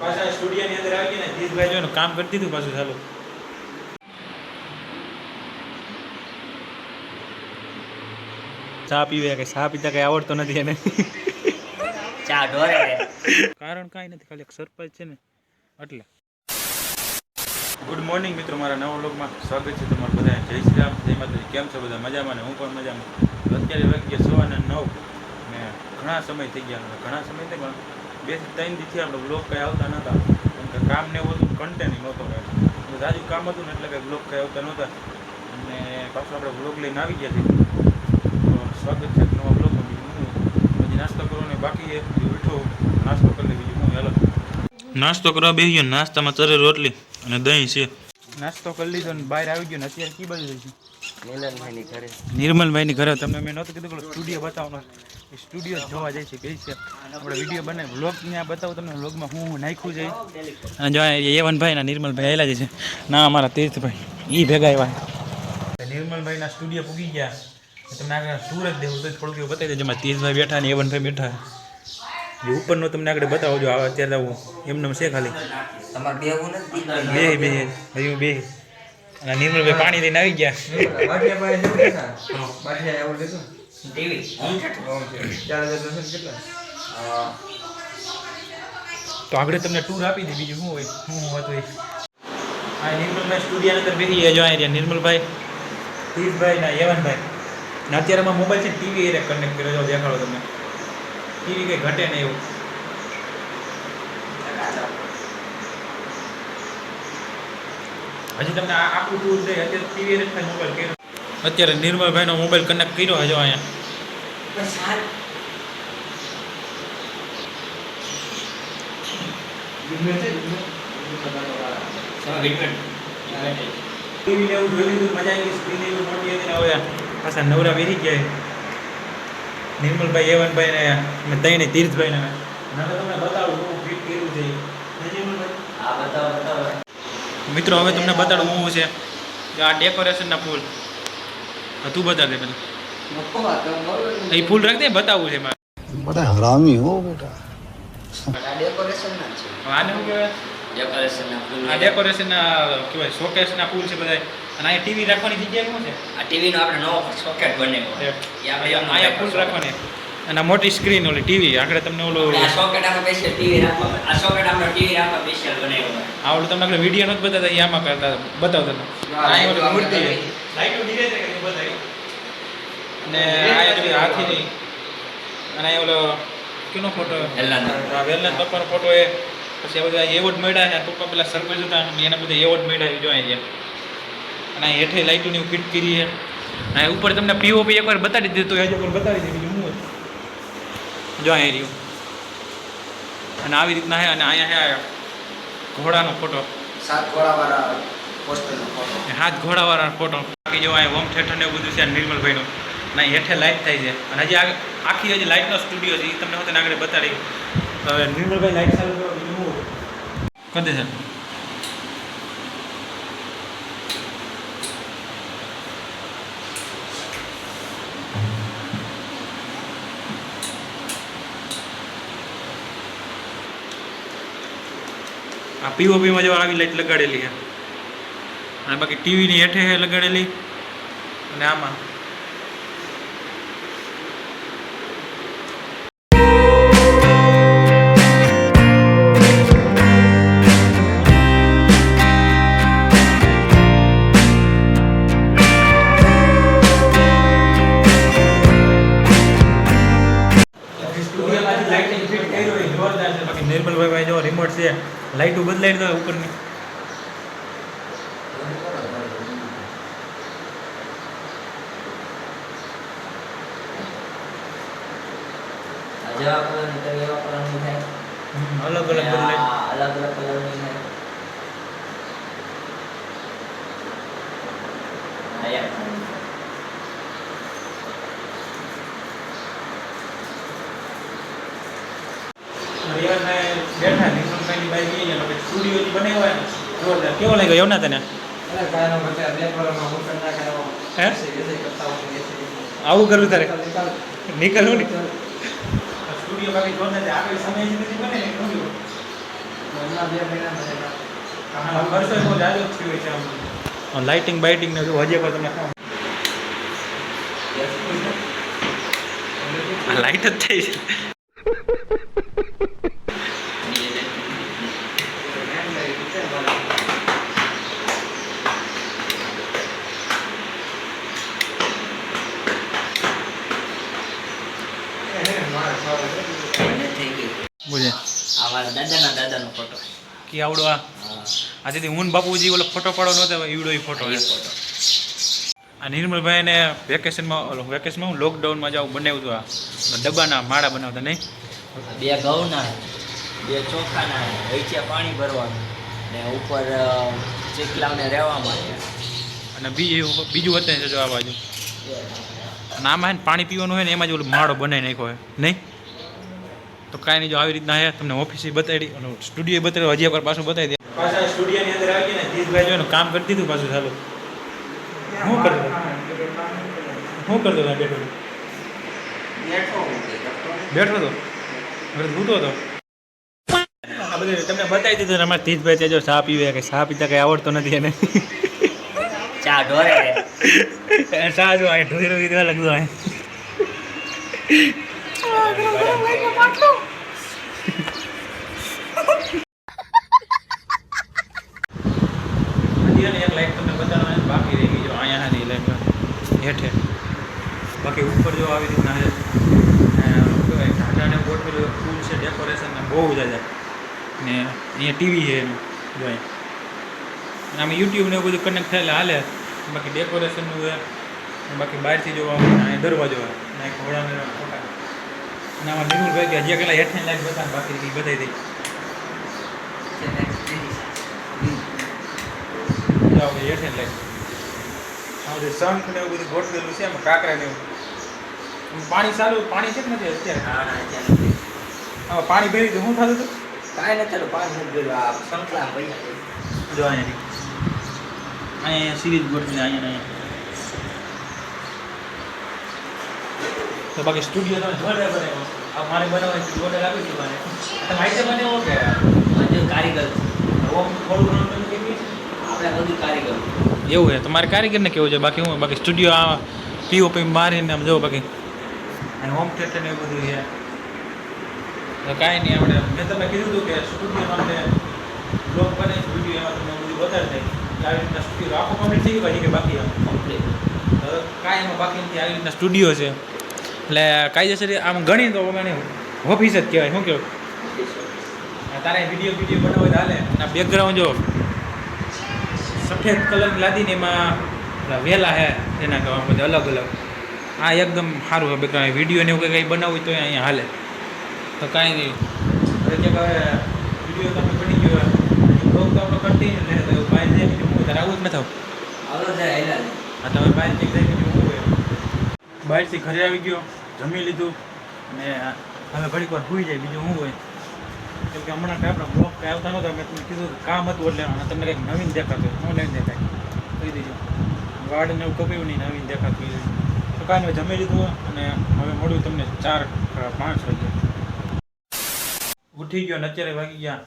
પાછા સ્ટુડિયોની અંદર આવી ગયા ને જીતભાઈ જો કામ કરી દીધું પાછું ચાલુ. ચા પીવે કે ચા પીતા કઈ આવડતો નથી એને. ચા ઢોરે કારણ કાંઈ નથી ખાલી એક સરપ્રાઈઝ છે ને એટલે. ગુડ મોર્નિંગ મિત્રો મારા નવા વ્લોગમાં સ્વાગત છે તમારું બધા જય શ્રી રામ જય માતાજી. કેમ છો બધા? મજામાં ને? હું પણ મજામાં. અત્યારે વાગ્યા સવારના નવ ને ઘણા સમય થઈ ગયા ઘણા સમય થઈ પણ બે ત્રણ દીથી આપણે બ્લોક કંઈ આવતા નહોતા કેમ કે કામ ને એવું બધું કન્ટેન્ટ નહોતો એટલે તાજું કામ હતું ને એટલે કંઈ બ્લોક કંઈ આવતા નહોતા અને પાછું આપણે બ્લોક લઈને આવી ગયા છીએ. તો સ્વાગત છે નવા બ્લોગમાં બીજું હું હજી નાસ્તો કરવાનો બાકી એક હજી નાસ્તો કરી લે બીજું હું હેલો. નાસ્તો કરવા બેસી ગયો નાસ્તામાં ચરે રોટલી અને દહીં છે. નાસ્તો કરી લીધો ને બહાર આવી ગયો ને અત્યારે કી બાજુ જઈશું મિલનભાઈની ઘરે. નિર્મલભાઈની ઘરે. તમને મેં નહોતું કીધું કે સ્ટુડિયો બતાવવાનો સ્ટુડિયો જોવા જાય છે કઈ છે આપણે વીડિયો બને વ્લોગ ત્યાં બતાવું તમને વ્લોગમાં હું હું નાખ્યું છે અને જો યવનભાઈ ના નિર્મલભાઈ આવેલા છે ના અમારા તીર્થભાઈ. એ ભેગા આવ્યા. નિર્મલભાઈના સ્ટુડિયો પૂગી ગયા. તમને આગળ સુરત દેવું તો થોડુંક એવું બતાવી દેજો. અમારા તીર્થભાઈ બેઠા ને યવનભાઈ બેઠા. જે ઉપરનો તમને આગળ બતાવો જો આવે અત્યારે આવું. એમને છે ખાલી. બે બે હજુ બે. અને નિર્મલભાઈ પાણી લઈને આવી ગયા તો આગળ તમને ટૂર આપી દે બીજું શું હોય? શું હતું આ નિર્મલભાઈ સ્ટુડિયો અંદર બેસી ગયા જો આ રહ્યા. નિર્મલભાઈ તીર્થભાઈ ના યવનભાઈ ને અત્યારે અમારા મોબાઈલ છે ટીવી એ કનેક્ટ કર્યો. જો દેખાડો તમને. ટીવી કંઈ ઘટે નહીં એવું. હજી તમને આ આખું ટૂર છે અત્યારે ટીવી એ મોબાઈલ કર્યો. અત્યારે નિર્મલભાઈનો મોબાઈલ કનેક્ટ કર્યો હજો અહીંયા. ટીવી લેવું જોઈ લીધું મજા આવી સ્ક્રીન એવી મોટી હતી ને હવે પાછા નવરા બેસી ગયા નિર્મલભાઈ યવનભાઈ ને અમે તઈને તીર્થભાઈ ને તમને બતાવું હું ફિટ કર્યું છે. હે બતાવો બતાવો. મિત્રો હવે તમને બતાડું હું છે. કે આ ડેકોરેશનના ફૂલ. હા, તું બતા દે પેલા. એ ફૂલ રાખ દે બતાવું છે મારે. બટા હરામી હો બેટા. ફૂલ છે. બધા અને ટીવી રાખવાની જગ્યા શું છે? આ ટીવીનો આપણે નવો સોકેટ બનાવ્યો એ આપણે અહીંયા ફૂલ રાખવાની. અને મોટી સ્ક્રીન ઓલી ટીવી આગળ તમને ઓલું આ સોકેટ સ્પેશિયલ ટીવી રાખવા આ સોકેટ ટીવી રાખવા સ્પેશિયલ બનાવ્યો આ ઓલું તમને આગળ વીડિયો નથી બતાવતા એ આમાં કરતા બતાવતા. ઓલી મૂર્તિ લાઈટો ધીરે બતાવી. અને પેલી હાથીની અને આ ઓલો કેનો ફોટો વેલના વેલનાથ બાપાનો ફોટો એ. પછી આ બધા એવોર્ડ મળ્યા છે. પપ્પા પેલા સરપંચ હતા અને એના બધા એવોર્ડ મળ્યા જો અહીંયા અને હેઠે લાઈટોની ફિટ કરી છે. અને ઉપર તમને પીઓપી એકવાર બતાવી દીધું તો હજુ પણ બતાવી દીધું. જો અહીં રહ્યું. અને આવી રીતના હે અને અહીંયા હે ઘોડાનો ફોટો સાત ઘોડાવાળા પોસ્ટરનો ફોટો હાથ ઘોડાવાળા ફોટો બાકી જો અહીંયા હોમ થિયેટર ને એવું બધું છે નિર્મલભાઈનું. ના હેઠે લાઇટ થાય છે. અને હજી આખી હજી લાઇટનો સ્ટુડિયો છે એ તમને હું તને આગળ બતાડી. તો હવે નિર્મલભાઈ લાઇટ ચાલુ કરો બીજું કરી પીઓપીમાં જો આવી લાઇટ લગાડેલી છે. અને બાકી ટીવીની હેઠે લગાડેલી. અને આમાં નિર્મલભાઈ ભાઈ જો રિમોટ છે લાઈટો બદલાઈ દો ઉપરની. અલગ અલગ બદલાઈ. અલગ અલગ કલરની થાય આ એક હરિયાણાએ બેઠા નિર્મલભાઈની બાઈ ગઈ અને પછી સ્ટુડિયો બનાવ્યો હોય ને જોરદાર કેવો લાગ્યો એવું ના તને હે? આવું કરવું તારે? નીકળવું ને? લાઇટિંગ બાઇટિંગ ને જો હજી પર તમને લાઇટ જ થઈ છે મને થઈ ગઈ બોલે આ મારા દાદાના દાદાનો ફોટો કે આવડો આ આજથી હું બાપુજી ઓલો ફોટો પાડો નહોતો ઈવડો એ છે. ફોટો આ નિર્મલભાઈને વેકેશનમાં ઓલો વેકેશનમાં હું લોકડાઉનમાં જાઉં બનાવ્યું હતું આ. ડબ્બાના માળા બનાવતા નહીં. બે ઘઉંના બે ચોખાના વૈચે પાણી ભરવાનું ને ઉપર ચીકલાવને રહેવા માટે. અને બીજું બીજું હતું ને જો આ બાજુ. અને આમાં પાણી પીવાનું હોય ને એમાં જ ઓલું માળો બનાવી નાખ્યો હોય. નહીં? તો કાંઈ નહીં જો આવી રીતના હે તમને ઓફિસે બતાવી અને સ્ટુડિયો બતાવ્યું હજી એકવાર પાછું બતાવી દે. પાછા સ્ટુડિયોની અંદર આવી ગયા ને જીતભાઈ જોઈને કામ કરી દીધું પાછું ચાલુ. શું કરતો શું કરતો હતો બેઠો? બેઠો હતો સૂતો હતો આ બધું તમને બતાવી દીધું અમારે તીજભાઈ ત્યાં જો ચા પીવે કે ચા પીતા કંઈ આવડતો નથી એને. ચા ઢોરે. ચા જો અહીં ઢોઈ રોઈ દેવા લાગતું અહીં જો હેઠે. બાકી ઉપર જો આવી રીતના છે કહેવાય ગોઠવેલું ફૂલ છે ડેકોરેશન ને બહુ જાજા ને અહીંયા ટીવી છે એનું, જોઈ. આમ યુટ્યુબ ને એવું બધું કનેક્ટ થયેલા હાલે. બાકી ડેકોરેશનનું છે, બાકી બહારથી જોવા દરવાજો હોય ઘોડાને અને આમાં નિર્મલભાઈ કે હજી પેલા હેઠે લાઈટ બતાવે બાકી બતાવી દઈ જાઓ કે હેઠે લાઈટ. આ બધું શંખ ને એવું બધું ગોઠવેલું છે એમાં કાંકરા ને એવું. પાણી ચાલુ પાણી છે કે નથી અત્યારે? હા પાણી ભરી તો શું થતું હતું? કાંઈ નથી પાણી મિનિટ ગયું આ સંકલા પૈસા જો અહીંયા અહીંયા સિરીજ ગોઠવી અહીંયા અહીંયા. તો બાકી સ્ટુડિયો તમે જોડે બનાવ્યો આ મારે બનાવવા જોડે આપી દીધું મારે. તમે આઈટમ બનાવો કે? બધું કારીગર. થોડું ઘણું તમે કેવી આપણે બધું કારીગર. એવું છે તમારે કારીગરને કેવું છે? બાકી હું બાકી સ્ટુડિયો આ પીઓપી મારીને આમ જવું બાકી. અને હોમ થિયેટર ને એવું બધું છે. તો કાંઈ નહીં આપણે મેં તમને કીધું હતું કે સ્ટુડિયોમાં આપણે બ્લોગ બને વીડિયો એમાં તમને બધું વધારે થાય આવી રીતના સ્ટુડિયો આખો કમ્પ્લીટ થઈ ગયો કે બાકી કમ્પ્લીટ કાંઈ એમાં બાકી નથી આવી રીતના સ્ટુડિયો છે. એટલે કાયદેસર આમ ગણી તો મને ઓફિસ જ કહેવાય. શું કહેવાય તારે વીડિયો વીડિયો બનાવો હાલે. અને બેકગ્રાઉન્ડ જો સફેદ કલર લાદીને એમાં વેલા હે એના કહેવા બધા અલગ અલગ. આ એકદમ સારું છે બેકગ્રાઉન્ડ વીડિયો ને એવું કંઈ કંઈ બનાવવું તો અહીંયા હાલે. તો કાંઈ નહીં. વીડિયો તમે બની ગયો બ્લોગ તો આપણે કન્ટિન્યુ રહે. તો બહાર જાય બીજું હું તારે આવું જ નથી આવડો હા તમે બહાર જાય બીજું બહારથી ઘરે આવી ગયો, જમી લીધું અને હવે ઘડીક વાર સુઈ જાય, બીજું શું હોય? કેમ કે હમણાં કાંઈ આપણા બ્લોક કાંઈ આવતા નહોતા, મેં તમને કીધું કામ હતું એટલે અને તમને કંઈક નવીન દેખાતું શું નવીન દેખાય. કહી દીધો. વાડ ને એવું કપ્યું નહીં, નવીન દેખાતું તો કાંઈ નહીં જમી લીધું અને હવે મળ્યું તમને ચાર પાંચ વાગે ઉઠી ગયો ને અત્યારે વાગી ગયા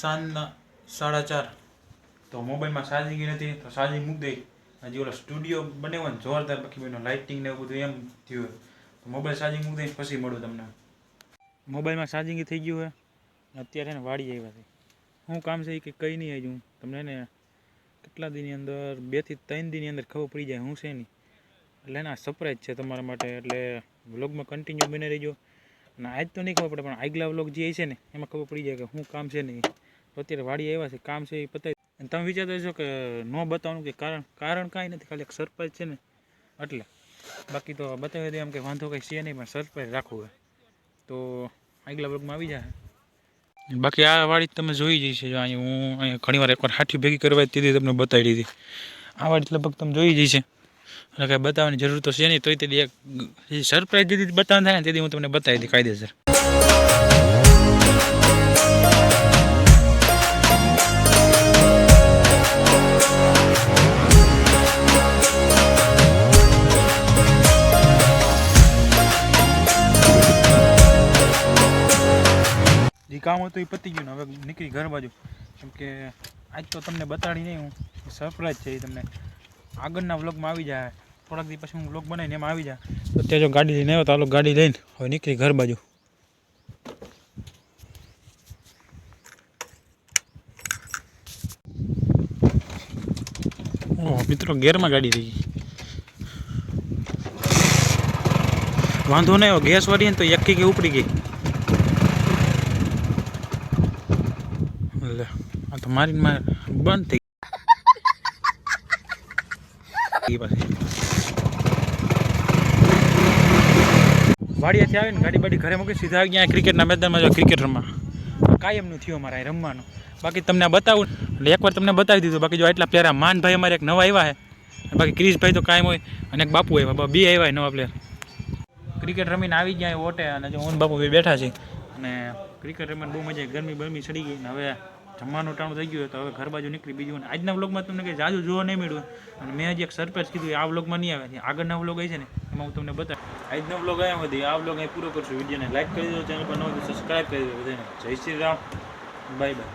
સાંજના સાડા ચાર. તો મોબાઈલમાં ચાર્જિંગ નથી, તો ચાર્જિંગ મૂકી દઈ હજી ઓલો સ્ટુડિયો બનાવ્યો ને જોરદાર બાકી બેનો લાઇટિંગ ને એવું બધું એમ થયું તો મોબાઈલ ચાર્જિંગ મૂકી દઈને પછી મળું તમને. મોબાઈલમાં ચાર્જિંગ થઈ ગયું હોય. અત્યારે એને વાડી આવ્યા છે. શું કામ છે એ કંઈ કહી નહીં હજુ. તમને ને કેટલા દીની અંદર બેથી ત્રણ દીની અંદર ખબર પડી જાય, હું છે નહીં. એટલે એના સરપ્રાઈઝ છે તમારા માટે. એટલે વ્લોગમાં કન્ટિન્યુ બને રહેજો. અને આજ તો નહીં ખબર પડે, પણ આગલા વ્લોગ જે છે ને, એમાં ખબર પડી જાય કે શું કામ છે નહીં અત્યારે વાડી આવ્યા છે, કામ છે એ પતાવી તમે વિચારતા હશો કે ન બતાવવાનું કે કારણ કારણ કાંઈ નથી, ખાલી એક સરપ્રાઈઝ છે ને? એટલે. બાકી તો બતાવી દે એમ કે વાંધો કંઈ છે નહીં, પણ સરપ્રાઈઝ રાખવું હોય. તો આગલા વર્ગમાં આવી જાય બાકી આ વાડી તમે જોઈ જઈ છે જો અહીંયા હું અહીંયા ઘણી વાર એકવાર હાથી ભેગી કરવા તેથી તમને બતાવી દીધી. આ વાડી લગભગ તમે જોઈ જઈ છે એટલે કાંઈ બતાવવાની જરૂર તો છે નહીં, તોય તેથી એક સરપ્રાઈઝ દીધી બતાવવાનું થાય ને તેથી હું તમને બતાવી દઈ કાયદેસર. કામ હતું એ પતી ગયું ને હવે નીકળી ઘર બાજુ. કેમ કે આજ તો તમને બતાડી નહીં હું. સરપ્રાઈઝ છે એ તમને. આગળના વ્લોગમાં આવી જાય. થોડાક દિવસ પછી હું વ્લોગ બનાવીને એમાં આવી જાય. તો અત્યારે જો ગાડી લઈને આવ્યો તો આલો ગાડી લઈને હવે નીકળી ઘર બાજુ. મિત્રો ગેરમાં ગાડી થઈ ગઈ વાંધો નહીં ગેસ વાળી ને તો એકી કે ઉપડી ગઈ લે આ તો મારી માર બંધ થઈ વાડિયાથી આવીને ગાડી બાડી ઘરે મૂકી સીધા ગયા ક્રિકેટના મેદાનમાં, જો ક્રિકેટ રમવા. કાયમનું થયું અમારે રમવાનું. બાકી તમને બતાવું, એટલે એકવાર તમને બતાવી દીધું. બાકી જો એટલા પ્લેયર માનભાઈ અમારે એક નવા આવ્યા છે. બાકી ક્રિશભાઈ તો કાયમ હોય અને એક બાપુ આવ્યા. બે આવ્યા નવા પ્લેયર ક્રિકેટ રમીને આવી ગયા ઓટે અને જો હું બાપુ બેઠા છે અને ક્રિકેટ રમીને બહુ મજા આવી. ગરમી બરમી ચડી ગઈ ને હવે જમવાનું ટાણું થઈ ગયું તો હવે ઘર બાજુ નીકળી બીજું. આજના વ્લોગમાં તમને કંઈ જાજુ જોવા નહીં મળ્યું અને મેં હજી એક સરપ્રાઈઝ કીધું આ વ્લોગમાં નહીં આવે. આગળના વ્લોગ છે ને, એમાં હું તમને બતાવું આજનો વ્લોગ આવ્યા બધી આ વ્લોગ અહીં પૂરો કરશું. વિડીયોને લાઈક કરી દો ચેનલ પર ન હોય તો સબસ્ક્રાઈબ કરી દો બધાને. જય શ્રી રામ. Bye bye